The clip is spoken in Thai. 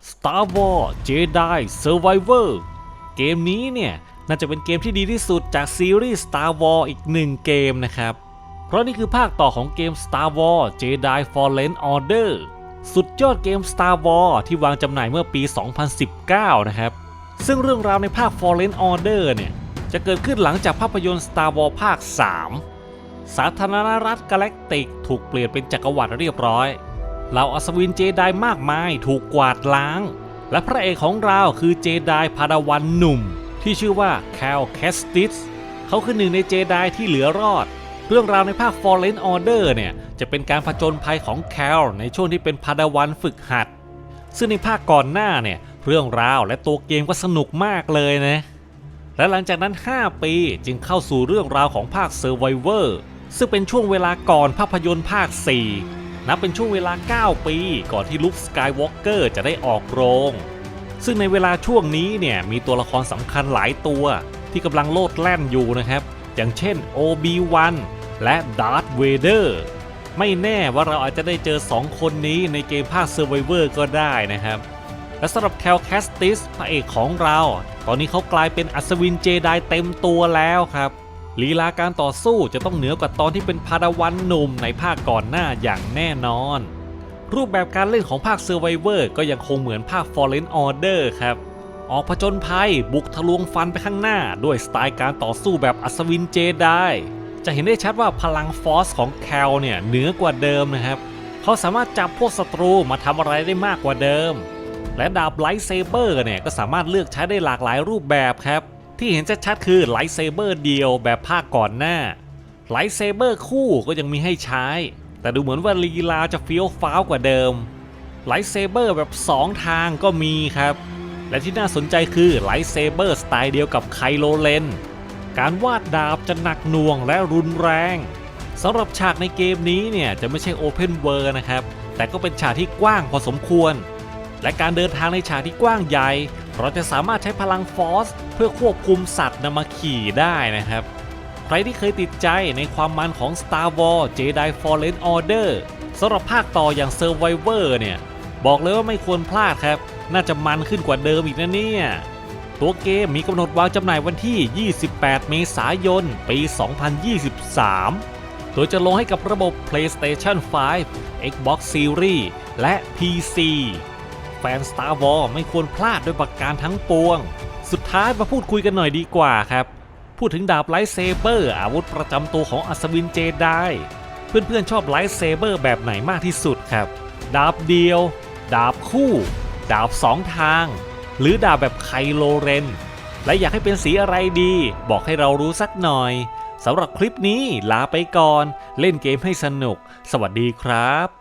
Star Wars Jedi Survivor เกมนี้เนี่ย น่าจะเป็นเกมที่ดีที่สุดจากซีรีส์ Star Wars อีกหนึ่งเกมนะครับ เพราะนี่คือภาคต่อของเกม Star Wars Jedi Fallen Order สุดยอดเกม Star Wars ที่วางจำหน่ายเมื่อปี 2019 นะครับ ซึ่งเรื่องราวในภาค Fallen Order เนี่ย จะเกิดขึ้นหลังจากภาพยนตร์ Star Wars ภาค 3 สาธารณรัฐกาแล็กติกถูกเปลี่ยนเป็นจักรวรรดิเรียบร้อย เหล่าอัศวินเจไดมากมายถูกกวาดล้าง และพระเอกของเราคือเจไดพาดาวันหนุ่ม ที่ชื่อว่าแคลแคสติสเขาคือหนึ่งในเจไดที่เหลือรอด เรื่องราวในภาค Fallen Order เนี่ย จะเป็นการผจญภัยของแคลในช่วงที่เป็นพาดาวันฝึกหัด ซึ่งในภาคก่อนหน้าเนี่ย เรื่องราวและตัวเกมก็สนุกมากเลยนะและหลังจากนั้น 5 ปีจึงเข้าสู่เรื่องราวของภาค Survivor ซึ่งเป็นช่วงเวลาก่อนภาพยนตร์ภาค 4 นับเป็นช่วงเวลา 9 ปี ก่อนที่ลุคสกายวอล์กเกอร์จะได้ออกโรง ซึ่งในเวลาช่วงนี้เนี่ยมีตัวละครสำคัญหลายตัว ที่กำลังโลดแล่นอยู่นะครับ อย่างเช่น Obi-Wan และ Darth Vader ไม่แน่ว่าเราอาจจะได้เจอ 2 คนนี้ในเกมภาค Survivor ก็ได้นะครับ และสำหรับแคลแคสติสพระเอกของเรา ตอนนี้เขากลายเป็นอัศวินเจไดเต็มตัวแล้วครับ ลีลาการต่อสู้จะต้องเหนือกว่าตอนที่เป็นพาดาวันหนุ่มในภาคก่อนหน้าอย่างแน่นอน รูปแบบการเล่นของภาค Survivor ก็ยังคงเหมือนภาค Fallen Order ครับ ออกผจญภัยบุกทะลวงฟันไปข้างหน้า ด้วยสไตล์การต่อสู้แบบอัศวินเจไดจะเห็นได้ชัดว่าพลังฟอสของแคลเนี่ยเหนือกว่าเดิมนะครับ เขาสามารถจับพวกศัตรูมาทำอะไรได้มากกว่าเดิม และดาบไลท์เซเบอร์เนี่ยก็สามารถเลือกใช้ได้หลากหลายรูปแบบครับ ที่เห็นชัดๆคือไลท์เซเบอร์เดียวแบบภาคก่อนหน้าไลท์เซเบอร์คู่ก็ยังมีให้ใช้ แต่ดูเหมือนว่าลีลาจะเฟี้ยวฟ้าวกว่าเดิมไลท์เซเบอร์แบบ 2 ทางก็มีครับ และที่น่าสนใจคือไลท์เซเบอร์สไตล์เดียวกับไคโลเลน การวาดดาบจะหนักหน่วงและรุนแรงสำหรับฉากในเกมนี้เนี่ยจะไม่ใช่โอเพนเวิร์นะครับ แต่ก็เป็นฉากที่กว้างพอสมควร และการเดินทางในฉากที่กว้างใหญ่ เราจะสามารถใช้พลังฟอสเพื่อควบคุมสัตว์นำมาขี่ได้นะครับ ใครที่เคยติดใจในความมันของ Star Wars Jedi Fallen Order สำหรับภาคต่ออย่าง Survivor เนี่ย บอกเลยว่าไม่ควรพลาดครับ น่าจะมันขึ้นกว่าเดิมอีกนะเนี่ย ตัวเกมมีกำหนดวางจำหน่ายวันที่ 28 เมษายน ปี 2023 โดยจะลงให้กับระบบ PlayStation 5 Xbox Series และ PC แฟน Star Wars ไม่ควรพลาดด้วยประการทั้งปวง สุดท้ายมาพูดคุยกันหน่อยดีกว่าครับ พูดถึงดาบไลท์เซเบอร์อาวุธประจำตัวของอัศวินเจไดเพื่อนๆชอบไลท์เซเบอร์แบบไหนมากที่สุดครับ ดาบเดียว ดาบคู่ ดาบสองทาง หรือดาบแบบไคโลเรน และอยากให้เป็นสีอะไรดี บอกให้เรารู้สักหน่อยสำหรับคลิปนี้ลาไปก่อน เล่นเกมให้สนุก สวัสดีครับ